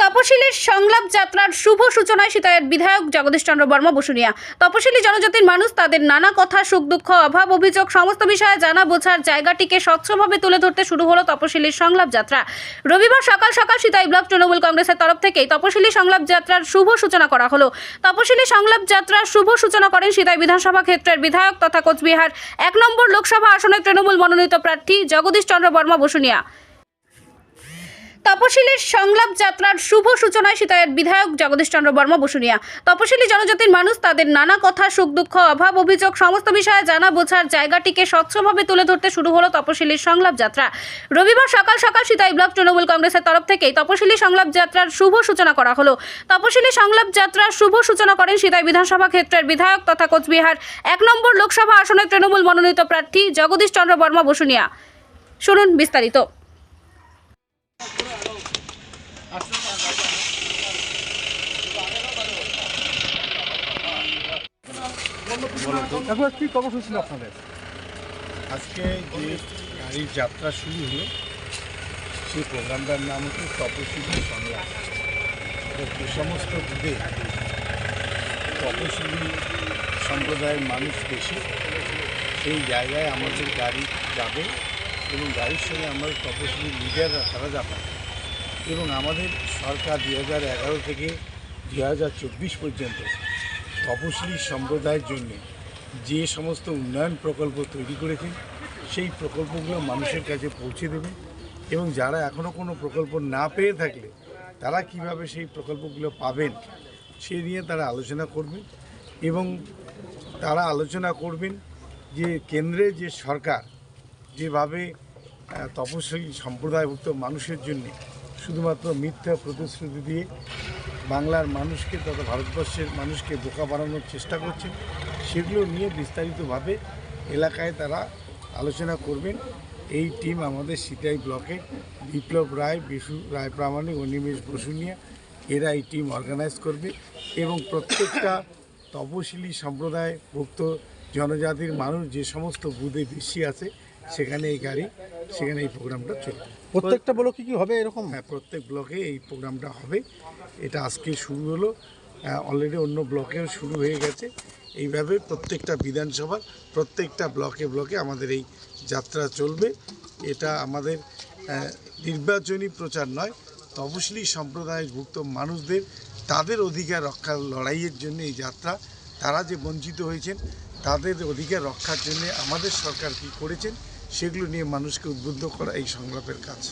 তপশিলীর সংলাপ যাত্রার শুভ সূচনায় সীতায়ের বিধায়ক জগদীশ চন্দ্র বর্মা বসুনিয়া। তপশিলী জনজাতির মানুষ তাদের নানা কথা, সুখ, দুঃখ, অভাব, অভিযোগ, সমস্ত বিষয়ে জানা বোঝার জায়গাটিকে স্বচ্ছভাবে তুলে ধরতে শুরু হলো তপশিলীর সংলাপ যাত্রা। রবিবার সকাল সকাল সীতাই ব্লক তৃণমূল কংগ্রেসের তরফ থেকেই তপশিলী সংলাপ যাত্রার শুভ সূচনা করা হলো। তপশিলী সংলাপ যাত্রার শুভ সূচনা করেন সীতাই বিধানসভা ক্ষেত্রের বিধায়ক তথা কোচবিহার এক নম্বর লোকসভা আসনের তৃণমূল মনোনীত প্রার্থী জগদীশ চন্দ্র বর্মা বসুনিয়া। তপশিলীর সংলাপ যাত্রার শুভ সূচনায় সীতায়ের বিধায়ক জগদীশ চন্দ্র বর্মা বসুনিয়া। তপশিলী জনজাতির মানুষ তাদের নানা কথা, সুখ, দুঃখ, অভাব, অভিযোগ, সমস্ত বিষয়ে জানা বোঝার জায়গাটিকে স্বচ্ছভাবে তুলে ধরতে শুরু হলো তপশিলীর সংলাপ যাত্রা। রবিবার সকাল সকাল সীতাই ব্লক তৃণমূল কংগ্রেসের তরফ থেকেই তপশিলী সংলাপ যাত্রার শুভ সূচনা করা হলো। তপশিলী সংলাপ যাত্রার শুভ সূচনা করেন সীতাই বিধানসভা ক্ষেত্রের বিধায়ক তথা কোচবিহার এক নম্বর লোকসভা আসনের তৃণমূল মনোনীত প্রার্থী জগদীশ চন্দ্র বর্মা বসুনিয়া। শুনুন বিস্তারিত। আজকে যে গাড়ির যাত্রা শুরু হলো, সেই প্রোগ্রামটার নাম হচ্ছে তপশিলি সংলাপ যে সমস্ত বুধে তপশিলি সম্প্রদায়ের মানুষ বেশি, সেই জায়গায় আমাদের গাড়ি যাবে এবং গাড়ির সঙ্গে আমাদের তপশিলি লিডাররা তারা যাবে। এবং আমাদের সরকার দুই হাজার এগারো থেকে দুই হাজার চব্বিশ পর্যন্ত তপশিলি সম্প্রদায়ের জন্য যে সমস্ত উন্নয়ন প্রকল্প তৈরি করেছেন সেই প্রকল্পগুলো মানুষের কাছে পৌঁছে দেবে এবং যারা এখনও কোনো প্রকল্প না পেয়ে থাকলে তারা কীভাবে সেই প্রকল্পগুলো পাবেন সে নিয়ে তারা আলোচনা করবেন এবং তারা আলোচনা করবেন যে কেন্দ্রে যে সরকার যেভাবে আহ, তপশিলি সম্প্রদায়ভুক্ত মানুষের জন্য শুধুমাত্র মিথ্যা প্রতিশ্রুতি দিয়ে বাংলার মানুষকে তথা ভারতবর্ষের মানুষকে বোকা বানানোর চেষ্টা করছেন সেগুলো নিয়ে বিস্তারিতভাবে এলাকায় তারা আলোচনা করবেন। এই টিম আমাদের সিটাই ব্লকে, বিপ্লব রায়, বিশু রায় প্রামাণিক অনিমেষ বসুনিয়া এরা এই টিম অর্গানাইজ করবে এবং প্রত্যেকটা তপশিলি সম্প্রদায়ভুক্ত জনজাতির মানুষ যে সমস্ত বুধে বেশি আছে সেখানে এই গাড়ি সেখানে এই প্রোগ্রামটা চলবে। প্রত্যেকটা ব্লকে কি হবে এরকম? হ্যাঁ প্রত্যেক ব্লকে এই প্রোগ্রামটা হবে। এটা আজকে শুরু হলো। অলরেডি অন্য ব্লকেও শুরু হয়ে গেছে। এইভাবে প্রত্যেকটা বিধানসভার প্রত্যেকটা ব্লকে ব্লকে আমাদের এই যাত্রা চলবে। এটা আমাদের নির্বাচনী প্রচার নয় তপশিলি সম্প্রদায়ভুক্ত মানুষদের তাদের অধিকার রক্ষার লড়াইয়ের জন্য এই যাত্রা। তারা যে বঞ্চিত হয়েছেন তাদের অধিকার রক্ষার জন্য আমাদের সরকার কী করেছেন সেগুলো নিয়ে মানুষকে উদ্বুদ্ধ করা এই সংলাপের কাজ।